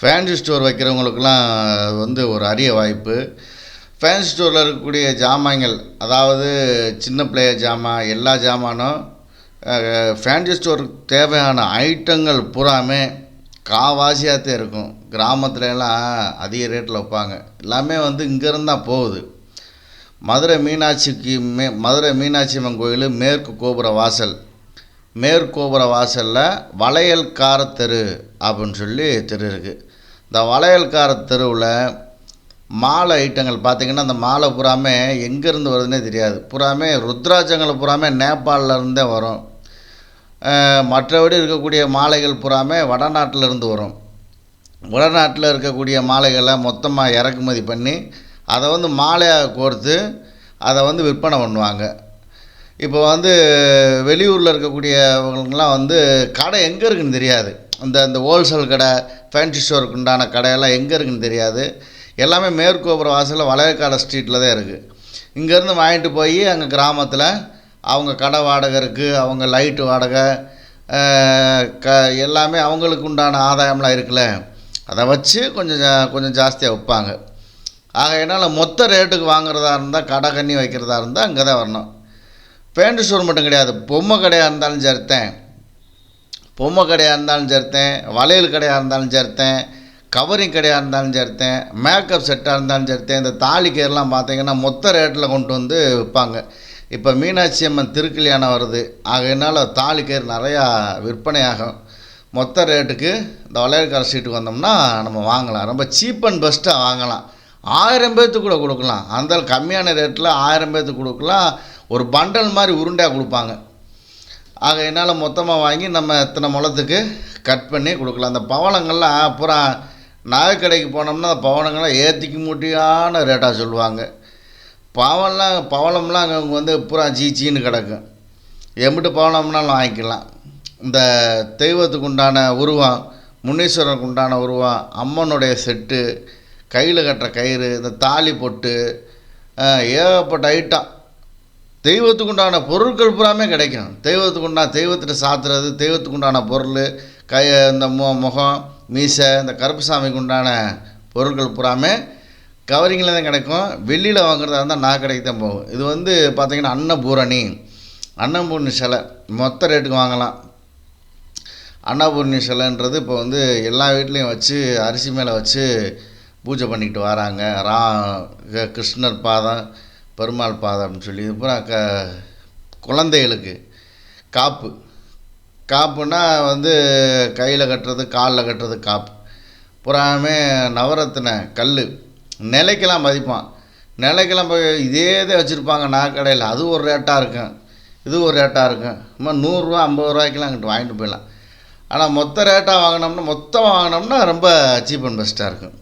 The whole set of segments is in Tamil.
ஃபேன்சி ஸ்டோர் வைக்கிறவங்களுக்கெல்லாம் வந்து ஒரு அரிய வாய்ப்பு. ஃபேன்சி ஸ்டோரில் இருக்கக்கூடிய ஜாமான்கள் அதாவது சின்ன பிள்ளைய ஜாமான் எல்லா ஜாமானும் ஃபேன்சி ஸ்டோருக்கு தேவையான ஐட்டங்கள் பூராமே காவாசியாகத்தே இருக்கும். கிராமத்துல எல்லாம் அதிக ரேட்டில் வைப்பாங்க. எல்லாமே வந்து இங்கேருந்து தான் போகுது. மதுரை மீனாட்சிக்கு மே மதுரை மீனாட்சி அம்மன் கோயில் மேற்கு கோபுர வாசல். மேற்கு கோபுர வாசலில் வளையல் தெரு அப்படின்னு சொல்லி தெரு இருக்குது இந்த வளையல்கார தெருவில் மாலை ஐட்டங்கள். பார்த்திங்கன்னா அந்த மாலை பூராமே எங்கேருந்து வருதுன்னே தெரியாது. பூராமே ருத்ராட்சங்கள் பூராமே நேபாளில் இருந்தே வரும். மற்றபடி இருக்கக்கூடிய மாலைகள் பூராமே வடநாட்டிலேருந்து வரும். வடநாட்டில் இருக்கக்கூடிய மாலைகளை மொத்தமாக இறக்குமதி பண்ணி அதை வந்து மாலையாக கோர்த்து அதை வந்து விற்பனை பண்ணுவாங்க. இப்போ வந்து வெளியூரில் இருக்கக்கூடியவங்களுக்குலாம் வந்து கடை எங்கே இருக்குன்னு தெரியாது. இந்த இந்த ஹோல்சேல் கடை ஃபேன்சி ஸ்டோருக்கு உண்டான கடையெல்லாம் எங்கே இருக்குன்னு தெரியாது. எல்லாமே மேற்கோபுர வாசலில் வளையக்காடு ஸ்ட்ரீட்டில் தான் இருக்குது இங்கேருந்து வாங்கிட்டு போய் அங்கே கிராமத்தில் அவங்க கடை வாடகை இருக்குது அவங்க லைட்டு வாடகை க எல்லாமே அவங்களுக்கு உண்டான ஆதாயம்லாம் இருக்குல்ல அதை வச்சு கொஞ்சம் கொஞ்சம் ஜாஸ்தியாக விற்பாங்க. ஆக என்னால் மொத்த ரேட்டுக்கு வாங்குறதா இருந்தால் கடை கண்ணி வைக்கிறதா இருந்தால் அங்கே தான் வரணும். பேண்ட் ஸ்டோர் மட்டும் கிடையாது பொம்மை கடையாக இருந்தாலும் சரித்தேன் பொம்மை கடையாக இருந்தாலும் சரித்தேன் வளையல் கடையாக இருந்தாலும் சரித்தேன் கவரிங் கடையாக இருந்தாலும் சரித்தேன் மேக்கப் செட்டாக இருந்தாலும் சரித்தேன். இந்த தாலி பார்த்தீங்கன்னா மொத்த ரேட்டில் கொண்டு வந்து விற்பாங்க. இப்போ மீனாட்சி அம்மன் திருக்கல்யாணம் வருது. ஆகையினால் தாலி கேர் நிறையா விற்பனை ஆகும். மொத்த ரேட்டுக்கு இந்த வளையல்கார சீட்டுக்கு வந்தோம்னா நம்ம வாங்கலாம். ரொம்ப சீப் அண்ட் பெஸ்ட்டாக வாங்கலாம். ஆயிரம் பேர்த்துக்கு கூட கொடுக்கலாம். அந்த கம்மியான ரேட்டில் ஆயிரம் பேர்த்துக்கு கொடுக்கலாம். ஒரு பண்டல் மாதிரி உருண்டையாக கொடுப்பாங்க. ஆக என்னால் மொத்தமாக வாங்கி நம்ம எத்தனை முளத்துக்கு கட் பண்ணி கொடுக்கலாம். அந்த பவளங்கள்லாம் பூரா நகைக்கடைக்கு போனோம்னா அந்த பவளங்கள்லாம் ஏற்றிக்கு மூட்டியான ரேட்டாக சொல்லுவாங்க. பவன்லாம் பவளம்லாம் அங்கே வந்து பூரா சீச்சின்னு கிடக்கும். எம்பிட்டு பவளம்னாலும் வாங்கிக்கலாம். இந்த தெய்வத்துக்கு உண்டான உருவம் முன்னீஸ்வரனுக்கு உண்டான உருவம் அம்மனுடைய செட்டு கையில் கட்டுற கயிறு இந்த தாலி பொட்டு ஏகப்பட்ட ஐட்டம் தெய்வத்துக்கு உண்டான பொருட்கள் பூராமே கிடைக்கும். தெய்வத்துக்குண்டான தெய்வத்திட்ட சாத்துறது தெய்வத்துக்கு உண்டான பொருள் கை இந்த மு முகம் மீசை இந்த கருப்புசாமிக்கு உண்டான பொருட்கள் பூராமே கவரிங்கில் தான் கிடைக்கும். வெளியில் வாங்குறதா இருந்தால் நான் கடைக்கு தான் போகும். இது வந்து பார்த்திங்கன்னா அன்னபூரணி அன்னபூரணி சிலை. மொத்த ரேட்டுக்கு வாங்கலாம். அன்னபூரணி சிலைன்றது இப்போ வந்து எல்லா வீட்லேயும் வச்சு அரிசி மேலே வச்சு பூஜை பண்ணிக்கிட்டு வராங்க. ரா க- கிருஷ்ணர் பாதம் பெருமாள் பாதம்னு அப்படின்னு சொல்லி அப்புறம் க குழந்தைகளுக்கு காப்பு. காப்புனா வந்து கையில் கட்டுறது காலில் கட்டுறது காப்பு. புறாமே நவரத்தின கல் நிலைக்கெல்லாம் மதிப்பான். நிலைக்கெல்லாம் போய் இதே இதே வச்சுருப்பாங்க நாக்கடையில் அது ஒரு ரேட்டாக இருக்கும். இது ஒரு ரேட்டாக இருக்கும். சும்மா நூறுரூவா ஐம்பது ரூபாய்க்கெலாம் அங்கிட்டு வாங்கிட்டு போயிடலாம். ஆனால் மொத்த ரேட்டாக வாங்கினோம்னா மொத்தமாக வாங்கினோம்னா ரொம்ப சீப் அண்ட் பெஸ்ட்டாக இருக்கும்.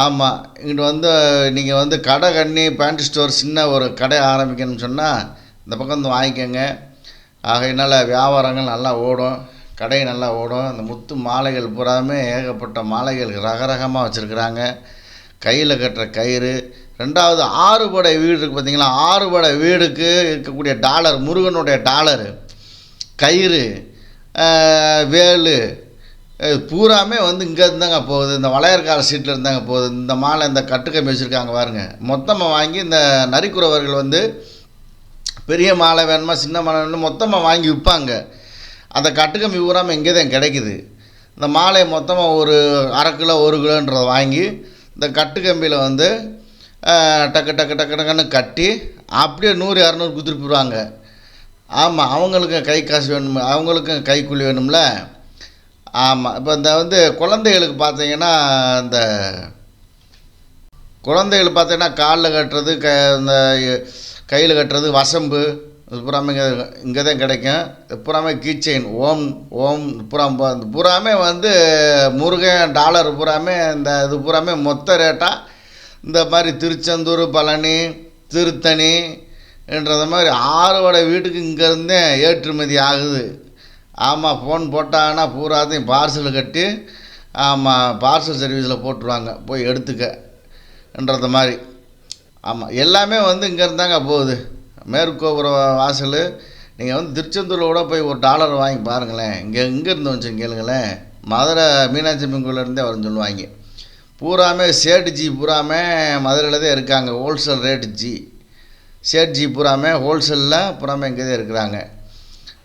ஆமாம் இங்கிட்டு வந்து நீங்கள் வந்து கடை கண்ணி பேண்ட் ஸ்டோர் சின்ன ஒரு கடை ஆரம்பிக்கணும்னு சொன்னால் இந்த பக்கம் வந்து வாங்கிக்கோங்க. ஆகையினால் வியாபாரங்கள் நல்லா ஓடும் கடை நல்லா ஓடும். அந்த முத்து மாலைகள் பூராமே ஏகப்பட்ட மாலைகள் ரகரகமாக வச்சுருக்குறாங்க. கையில் கட்டுற கயிறு. ரெண்டாவது ஆறுபடை வீடு இருக்குது பார்த்தீங்களா ஆறுபடை வீடுக்கு இருக்கக்கூடிய டாலர் முருகனுடைய டாலரு. கயிறு வேலு பூராமே வந்து இங்கே இருந்தாங்க போகுது. இந்த வளையற்கால சீட்டில் இருந்தாங்க போகுது. இந்த மாலை இந்த கட்டுக்கம்பி வச்சுருக்காங்க பாருங்க. மொத்தமாக வாங்கி இந்த நரிக்குறவர்கள் வந்து பெரிய மாலை வேணுமா சின்ன மாலை வேணுமா மொத்தமாக வாங்கி விற்பாங்க அந்த கட்டுக்கம்பி பூராமல் இங்கே தான் கிடைக்குது. இந்த மாலையை மொத்தமாக ஒரு அரை கிலோ ஒரு கிலோன்றதை வாங்கி இந்த கட்டுக்கம்பியில் வந்து டக்கு டக்கு டக்கு டக்குன்னு கட்டி அப்படியே நூறு இரநூறு குத்துட்டு ஆமாம் அவங்களுக்கும் கை காசு வேணும் அவங்களுக்கும் கைக்கூலி வேணும்ல? ஆமாம் இப்போ இந்த வந்து குழந்தைகளுக்கு பார்த்தீங்கன்னா இந்த குழந்தைகள் பார்த்தீங்கன்னா காலில் கட்டுறது க இந்த கையில் கட்டுறது வசம்பு இது பூராமே இங்கே இங்கே தான் கிடைக்கும். இது பூராமே கீச்செயின் ஓம் ஓம் புறம் இந்த பூராமே வந்து முருகன் டாலர் பூராமே இந்த இது பூராமே மொத்த ரேட்டாக இந்த மாதிரி திருச்செந்தூர் பழனி திருத்தணி என்றது மாதிரி ஆறு வடை வீட்டுக்கு இங்கேருந்தே ஏற்றுமதி ஆகுது. ஆமாம் ஃபோன் போட்டாங்கன்னா பூராத்தையும் பார்சல் கட்டி ஆமாம் பார்சல் சர்வீஸில் போட்டுருவாங்க. போய் எடுத்துக்கன்றது மாதிரி. ஆமாம் எல்லாமே வந்து இங்கேருந்தாங்க போகுது. மேற்கோபுர வாசல். நீங்கள் வந்து திருச்செந்தூரில் கூட போய் ஒரு டாலர் வாங்கி பாருங்களேன். இங்கே இங்கே இருந்து வச்சு கேளுங்களேன். மதுரை மீனாட்சி அம்மன் கோயிலேருந்தே வரும்னு சொல்லுவாங்க. பூராமே சேட்டு ஜி பூராமே மதுரையில் தான் இருக்காங்க. Wholesale rate ji. Chat G பூராமே ஹோல்சேலில் பூராமே இங்கே தான் இருக்கிறாங்க.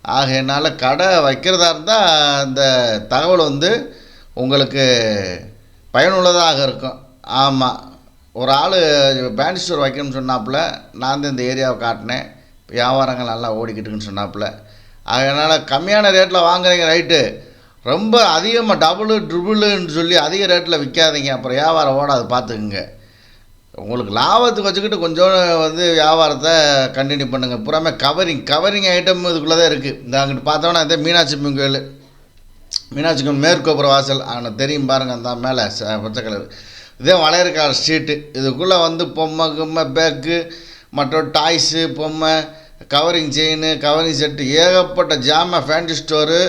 ஆகையினால் கடை வைக்கிறதா இருந்தால் இந்த தகவல் வந்து உங்களுக்கு பயனுள்ளதாக இருக்கும். ஆமாம் ஒரு ஆள் பேண்ட் ஸ்டோர் வைக்கணும்னு சொன்னாப்புல நான் தான் இந்த ஏரியாவை காட்டினேன். வியாபாரங்கள் நல்லா ஓடிக்கிட்டுக்குன்னு சொன்னாப்புல. அதனால் கம்மியான ரேட்டில் வாங்குறீங்க ரைட்டு ரொம்ப அதிகமாக டபுளு ட்ரிபிளுன்னு சொல்லி அதிக ரேட்டில் விற்காதீங்க அப்புறம் வியாபாரம் ஓடாது பார்த்துக்குங்க. உங்களுக்கு லாபத்துக்கு வச்சுக்கிட்டு கொஞ்சம் வந்து வியாபாரத்தை கண்டினியூ பண்ணுங்கள் புறாமே கவரிங் கவரிங் ஐட்டம் இதுக்குள்ளே தான் இருக்குது இந்த அங்கிட்டு பார்த்தோன்னா இதே மீனாட்சி அம்மன் கோயில். மீனாட்சி அம்மன் மேற்கோபுர வாசல். அங்கே தெரியும் பாருங்கள் அந்த மேலே ச- பச்சை கலர் இதே வளையற்கால ஸ்ட்ரீட்டு இதுக்குள்ளே வந்து பொம்மை கும்மை பேக்கு மற்றும் டாய்ஸு பொம்மை கவரிங் செயின் கவரிங் செட்டு ஏகப்பட்ட ஜாமான் ஃபேன்சி ஸ்டோரு